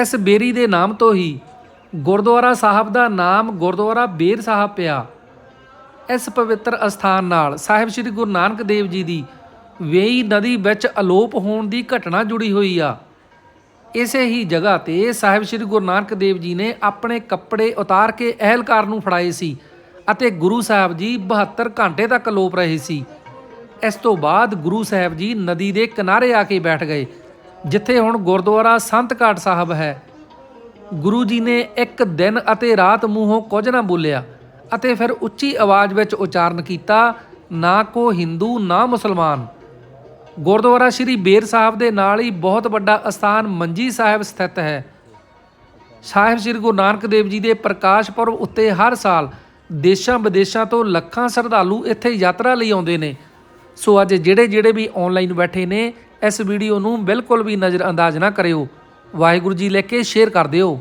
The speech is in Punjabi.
ਇਸ ਬੇਰੀ ਦੇ ਨਾਮ ਤੋਂ ਹੀ ਗੁਰਦੁਆਰਾ ਸਾਹਿਬ ਦਾ ਨਾਮ ਗੁਰਦੁਆਰਾ ਬੇਰ ਸਾਹਿਬ ਪਿਆ। ਇਸ ਪਵਿੱਤਰ ਅਸਥਾਨ ਨਾਲ ਸਾਹਿਬ ਸ੍ਰੀ ਗੁਰੂ ਨਾਨਕ ਦੇਵ ਜੀ ਦੀ ਵੇਈ ਨਦੀ ਵਿੱਚ ਅਲੋਪ ਹੋਣ ਦੀ ਘਟਨਾ ਜੁੜੀ ਹੋਈ ਆ। ਇਸੇ ਹੀ ਜਗ੍ਹਾ ਤੇ ਸਾਹਿਬ ਸ੍ਰੀ ਗੁਰੂ ਨਾਨਕ ਦੇਵ ਜੀ ਨੇ ਆਪਣੇ ਕੱਪੜੇ ਉਤਾਰ ਕੇ ਅਹਿਲਕਾਰ ਨੂੰ ਫੜਾਏ ਸੀ ਅਤੇ ਗੁਰੂ ਸਾਹਿਬ ਜੀ 72 ਘੰਟੇ ਤੱਕ ਲੋਪ ਰਹੇ ਸੀ। ਇਸ ਤੋਂ ਬਾਅਦ ਗੁਰੂ ਸਾਹਿਬ ਜੀ ਨਦੀ ਦੇ ਕਿਨਾਰੇ ਆ ਕੇ ਬੈਠ ਗਏ ਜਿੱਥੇ ਹੁਣ ਗੁਰਦੁਆਰਾ ਸੰਤ ਘਾਟ ਸਾਹਿਬ ਹੈ। ਗੁਰੂ ਜੀ ਨੇ ਇੱਕ ਦਿਨ ਅਤੇ ਰਾਤ ਮੂੰਹੋਂ ਕੁਝ ਨਾ ਬੋਲਿਆ ਅਤੇ ਫਿਰ ਉੱਚੀ ਆਵਾਜ਼ ਵਿੱਚ ਉਚਾਰਨ ਕੀਤਾ, ਨਾ ਕੋ ਹਿੰਦੂ, ਨਾ ਮੁਸਲਮਾਨ। ਗੁਰਦੁਆਰਾ ਸ੍ਰੀ ਬੇਰ ਸਾਹਿਬ ਦੇ ਨਾਲ ਹੀ ਬਹੁਤ ਵੱਡਾ ਅਸਥਾਨ ਮੰਜੀ ਸਾਹਿਬ ਸਥਿਤ ਹੈ। ਸਾਹਿਬ ਸ੍ਰੀ ਗੁਰੂ ਨਾਨਕ ਦੇਵ ਜੀ ਦੇ ਪ੍ਰਕਾਸ਼ ਪੁਰਬ ਉੱਤੇ ਹਰ ਸਾਲ ਦੇਸ਼ਾਂ ਵਿਦੇਸ਼ਾਂ ਤੋਂ ਲੱਖਾਂ ਸ਼ਰਧਾਲੂ ਇੱਥੇ ਯਾਤਰਾ ਲਈ ਆਉਂਦੇ ਨੇ। ਸੋ ਅੱਜ ਜਿਹੜੇ ਜਿਹੜੇ ਵੀ ਆਨਲਾਈਨ ਬੈਠੇ ਨੇ ਇਸ ਵੀਡੀਓ ਨੂੰ ਬਿਲਕੁਲ ਵੀ ਨਜ਼ਰ ਅੰਦਾਜ਼ ਨਾ ਕਰਿਓ। ਵਾਹਿਗੁਰੂ ਜੀ ਲੈ ਕੇ ਸ਼ੇਅਰ ਕਰ ਦਿਓ।